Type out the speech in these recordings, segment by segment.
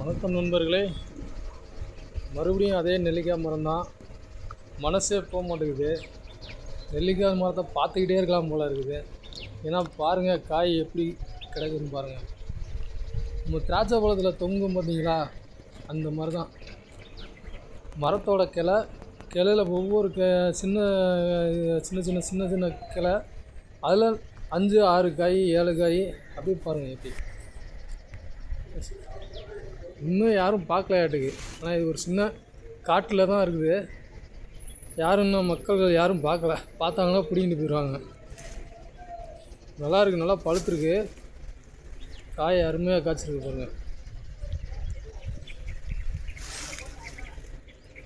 வணக்கம் நண்பர்களே. மறுபடியும் அதே நெல்லிக்காய் மரம் தான். மனசே போக மாட்டேங்குது. நெல்லிக்காய் மரத்தை பார்த்துக்கிட்டே இருக்கலாம் போல் இருக்குது. ஏன்னா பாருங்கள் காய் எப்படி கிடைக்குதுன்னு பாருங்கள் நம்ம திராட்சை பழத்தில் தொங்கும் பார்த்தீங்களா? அந்த மாதிரி தான். மரத்தோட கிளை கிளையில ஒவ்வொரு க சின்ன சின்ன சின்ன சின்ன சின்ன கிளை. அதில் அஞ்சு ஆறு காய் ஏழு காய் அப்படியே பாருங்கள் எப்படி. இன்னும் யாரும் பார்க்கலையாட்டுக்கு ஆனால் இது ஒரு சின்ன காட்டில் தான் இருக்குது. யாரும் இன்னும் மக்கள் யாரும் பார்க்கல. பார்த்தாங்கன்னா பிடிங்கிட்டு போயிடுவாங்க நல்லா இருக்குது நல்லா பழுத்துருக்கு. காய் அருமையாக காய்ச்சிருக்கு பாருங்கள்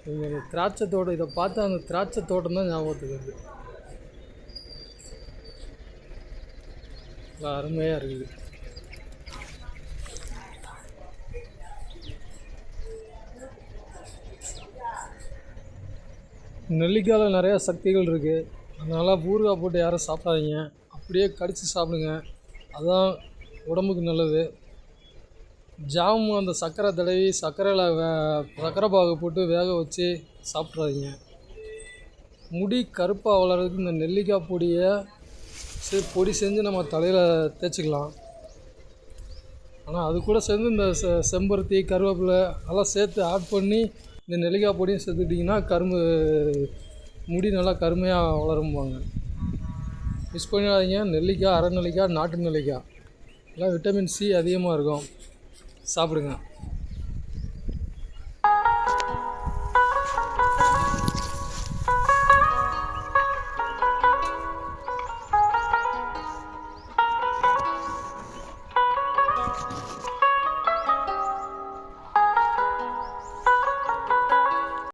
இவங்க இந்த திராட்சை தோட்டம் இதை பார்த்தா அந்த திராட்சை தோட்டம் தான் ஞாபகத்துக்கு இருக்குது நல்லா அருமையாக இருக்குது. நெல்லிக்காயில் நிறையா சக்திகள் இருக்குது அதனால் ஊறுகாய் போட்டு யாரும் சாப்பிடாதீங்க. அப்படியே கடித்து சாப்பிடுங்க. அதுதான் உடம்புக்கு நல்லது. ஜாமும் அந்த சர்க்கரை தடவி சர்க்கரையில் வே சர்க்கரை பாகு போட்டு வேக வச்சு சாப்பிட்றாதீங்க முடி கருப்பாக வளர்கிறதுக்கு இந்த நெல்லிக்காய் பொடியை சரி பொடி செஞ்சு நம்ம தலையில் தேய்ச்சிக்கலாம். ஆனால் அது கூட சேர்ந்து இந்த செ செம்பருத்தி கருவேப்பிலை அதெல்லாம் சேர்த்து ஆட் பண்ணி இந்த நெல்லிக்காய் பொடியும் சேர்த்துக்கிட்டிங்கன்னா கரும்பு முடி நல்லா கருமையாக வளரும்பாங்க. மிஸ் பண்ணிடாதீங்க. நெல்லிக்காய் அரை நெல்லிக்காய் நாட்டு நெல்லிக்காய். எல்லாம் விட்டமின் சி அதிகமாக இருக்கும். சாப்பிடுங்க.